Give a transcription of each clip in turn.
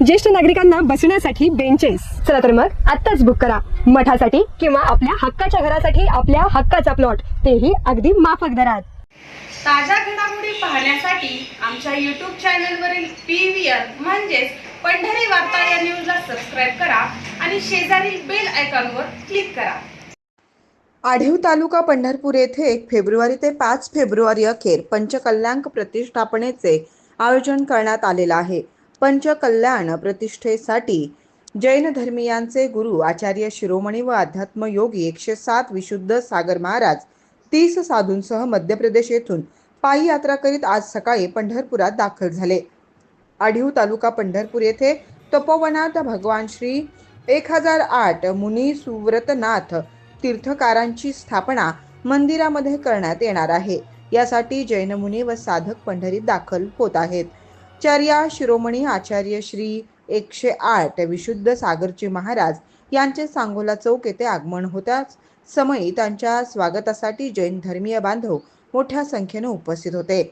ज्येष्ठ नागरिकांना बसण्यासाठी बेंचेस चला तर मग आत्ताच बुक करा. मठासाठी किंवा आपल्या हक्काच्या घरासाठी आपल्या हक्काचा प्लॉट तेही अगदी माफक दरात. ताज्या घडामोडी पाहण्यासाठी आमच्या यूट्यूब चॅनलवरील पी व्ही आर म्हणजेच पंढरी वार्ता या न्यूजला सबस्क्राईब करा आणि शेजारील बेल आयकॉनवर क्लिक करा. आढीव तालुका पंढरपूर येथे एक फेब्रुवारी ते पाच फेब्रुवारी अखेर पंचकल्याण प्रतिष्ठापनेचे आयोजन करण्यात आलेलं आहे. पंचकल्याण प्रतिष्ठेसाठी जैन धर्मियांचे गुरु आचार्य शिरोमणी व अध्यात्म योगी एकशे सात विशुद्ध सागर महाराज तीस साधूंसह मध्य प्रदेश येथून पायी यात्रा करीत आज सकाळी पंढरपुरात दाखल झाले. आढीव तालुका पंढरपूर येथे तपोवनात भगवान श्री एक हजार आठ मुनी सुव्रतनाथ तीर्थकारांची स्थापना मंदिरामध्ये करण्यात येणार आहे. यासाठी जैन मुनी व साधक पंढरीत दाखल होत आहेत. चर्या शिरोमणी आचार्य श्री एकशे आठ विशुद्ध सागरजी महाराज यांचे सांगोला चौक येथे आगमन होताच समयी त्यांच्या स्वागतासाठी जैन धर्मीय बांधव मोठ्या संख्येने उपस्थित होते.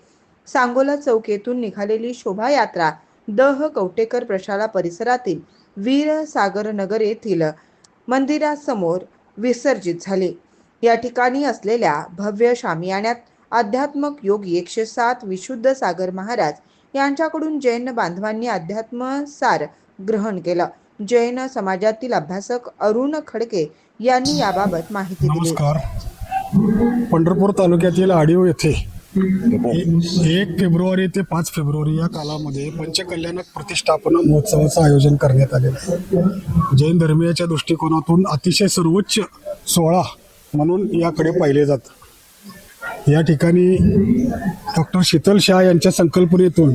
सांगोला चौक येथून निघालेली शोभायात्रा दह कवटेकर प्रशाला परिसरातील वीर सागर नगर येथील मंदिरासमोर विसर्जित झाली. या ठिकाणी असलेल्या भव्य शामियाण्यात अध्यात्मक योगी एकशे सात विशुद्ध सागर महाराज यांच्याकडून जैन बांधवांनी अध्यात्म सार ग्रहण केलं. जैन समाजातील अभ्यासक अरुण खडके यांनी याबाबत माहिती दिली. नमस्कार. पंढरपूर तालुक्यातील आडिओ येथे एक फेब्रुवारी ते पाच फेब्रुवारी या कालामध्ये पंचकल्याणक प्रतिष्ठापना महोत्सवाचं आयोजन करण्यात आलेलं आहे. जैन धर्मीयाच्या दृष्टिकोनातून अतिशय सर्वोच्च सोहळा म्हणून याकडे पाहिले जातं. या ठिकाणी डॉक्टर शीतल शाह यांच्या संकल्पनेतून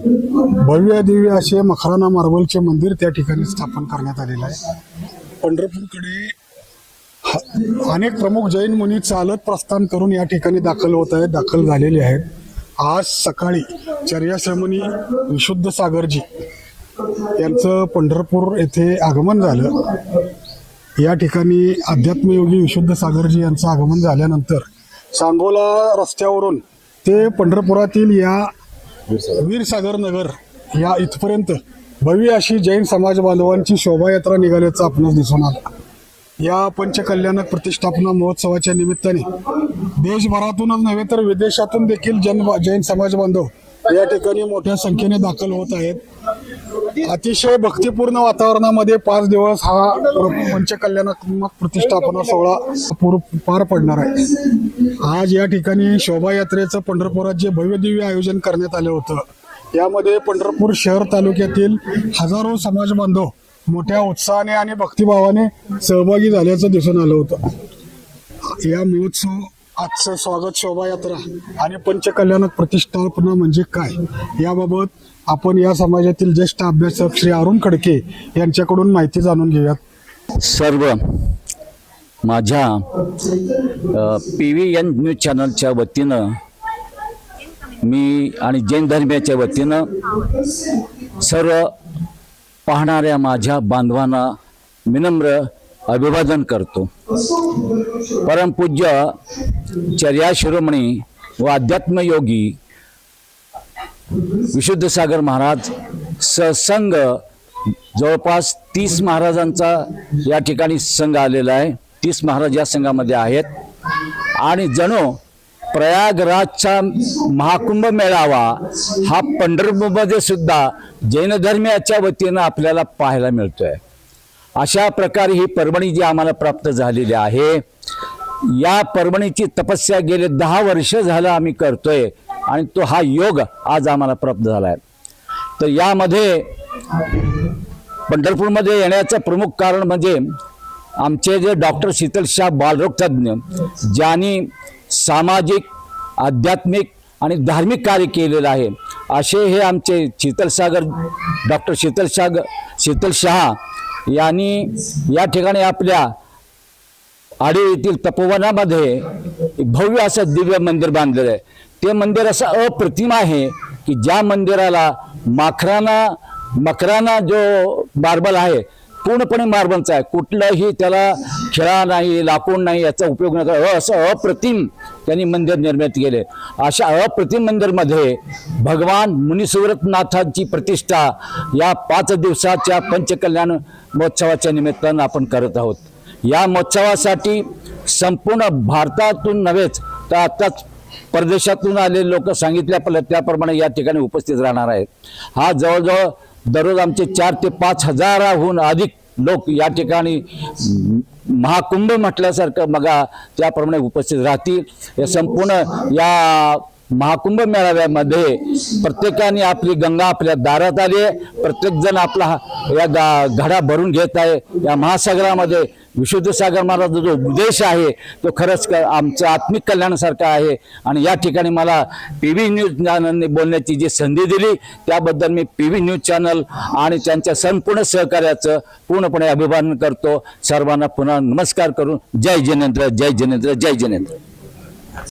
भव्य दिव्य असे मखराना मार्बलचे मंदिर त्या ठिकाणी स्थापन करण्यात आलेलं आहे. पंढरपूरकडे अनेक प्रमुख जैन मुनी चालत प्रस्थान करून या ठिकाणी दाखल होत आहेत दाखल झालेले आहेत. आज सकाळी चर्याश्रमणी विशुद्ध सागरजी यांचं पंढरपूर येथे आगमन झालं. या ठिकाणी अध्यात्मयोगी विशुद्ध सागरजी यांचं आगमन झाल्यानंतर सांगोला रस्त्यावरून ते पंढरपुरातील या वीरसागर नगर या इथपर्यंत भव्य अशी जैन समाज बांधवांची शोभायात्रा निघाल्याचं आपणास दिसून आलं. या पंचकल्याणक प्रतिष्ठापना महोत्सवाच्या निमित्ताने देशभरातूनच नव्हे तर विदेशातून देखील जन जैन समाज बांधव या ठिकाणी मोठ्या संख्येने दाखल होत आहेत. अतिशय भक्तिपूर्ण वातावरणामध्ये पाच दिवस हा पंचकल्याणात्मक प्रतिष्ठापना सोहळा पूर पार पडणार आहे. आज या ठिकाणी शोभायात्रेचं पंढरपुरात जे भव्यदिव्य आयोजन करण्यात आलं होतं यामध्ये पंढरपूर शहर तालुक्यातील हजारो समाज बांधव मोठ्या उत्साहाने आणि भक्तिभावाने सहभागी झाल्याचं दिसून आलं होतं. या महोत्सव आजचं स्वागत शोभायात्रा आणि पंचकल्याणक प्रतिष्ठापना म्हणजे काय? याबाबत आपण या समाजातील ज्येष्ठ अभ्यासक श्री अरुण खडके यांच्याकडून माहिती जाणून घेऊयात. सर्व माझ्या पी व्ही एन न्यूज चॅनलच्या वतीनं मी आणि जैन धर्मियाच्या वतीनं सर्व पाहणाऱ्या माझ्या बांधवांना विनम्र अभिवादन करतो. परमपूज्य चर्या शिरोमणी व अध्यात्मयोगी विशुद्ध सागर महाराज सत्संग जवळपास तीस महाराजांचा या ठिकाणी संघ आलेला आहे. तीस महाराज या संघामध्ये आहेत. आणि जणू प्रयागराजचा महाकुंभ मेळावा हा पंढरपूरमध्ये सुद्धा जैन धर्मियाच्या वतीनं आपल्याला पाहायला मिळतोय. अशा प्रकारे ही परभणी जी आम्हाला प्राप्त झालेली आहे या परभणीची तपस्या गेले दहा वर्ष झालं आम्ही करतोय आणि तो हा योग आज आम्हाला प्राप्त झाला आहे तर यामध्ये पंढरपूरमध्ये येण्याचं प्रमुख कारण म्हणजे आमचे जे डॉक्टर शीतल शाह बालरोग तज्ज्ञ ज्यांनी सामाजिक आध्यात्मिक आणि धार्मिक कार्य केलेलं आहे असे हे आमचे शीतल सागर डॉक्टर शीतल सागर शीतल शहा यांनी या ठिकाणी आपल्या आडी येथील तपोवनामध्ये भव्य असं दिव्य मंदिर बांधलेलं आहे. ते मंदिर असं अप्रतिम आहे की ज्या मंदिराला माखराना मकराना जो मार्बल आहे पूर्णपणे मार्बनचा आहे. कुठलंही त्याला खिळा नाही लाकूड नाही याचा उपयोग न करता असं अप्रतिम त्यांनी मंदिर निर्मित केले. अशा अप्रतिम मंदिरमध्ये भगवान मुनीसुव्रतनाथांची प्रतिष्ठा या पाच दिवसाच्या पंचकल्याण महोत्सवाच्या निमित्तानं आपण करत आहोत. या महोत्सवासाठी संपूर्ण भारतातून नव्हेच तर आत्ताच परदेशातून आलेले लोक सांगितल्या त्याप्रमाणे या ठिकाणी उपस्थित राहणार आहेत. हा जवळजवळ दररोज आमचे चार ते पाच हजाराहून अधिक लोक या ठिकाणी महाकुंभ म्हटल्यासारखं बघा त्याप्रमाणे उपस्थित राहतील. या संपूर्ण या महाकुंभ मेळाव्यामध्ये प्रत्येकाने आपली गंगा आपल्या दारात आली आहे. प्रत्येकजण आपला या गा घडा भरून घेत आहे. या महासागरामध्ये विशुद्ध सागर महाराज जो उद्देश आहे तो खरंच क- आमचं आत्मिक कल्याणासारखा आहे. आणि या ठिकाणी मला पी व्ही न्यूज चॅनलने बोलण्याची जी संधी दिली त्याबद्दल मी पी व्ही न्यूज चॅनल आणि त्यांच्या संपूर्ण सहकार्याचं पूर्णपणे अभिवादन करतो. सर्वांना पुन्हा नमस्कार करून जय जिनेंद्र जय जिनेंद्र जय जिनेंद्र.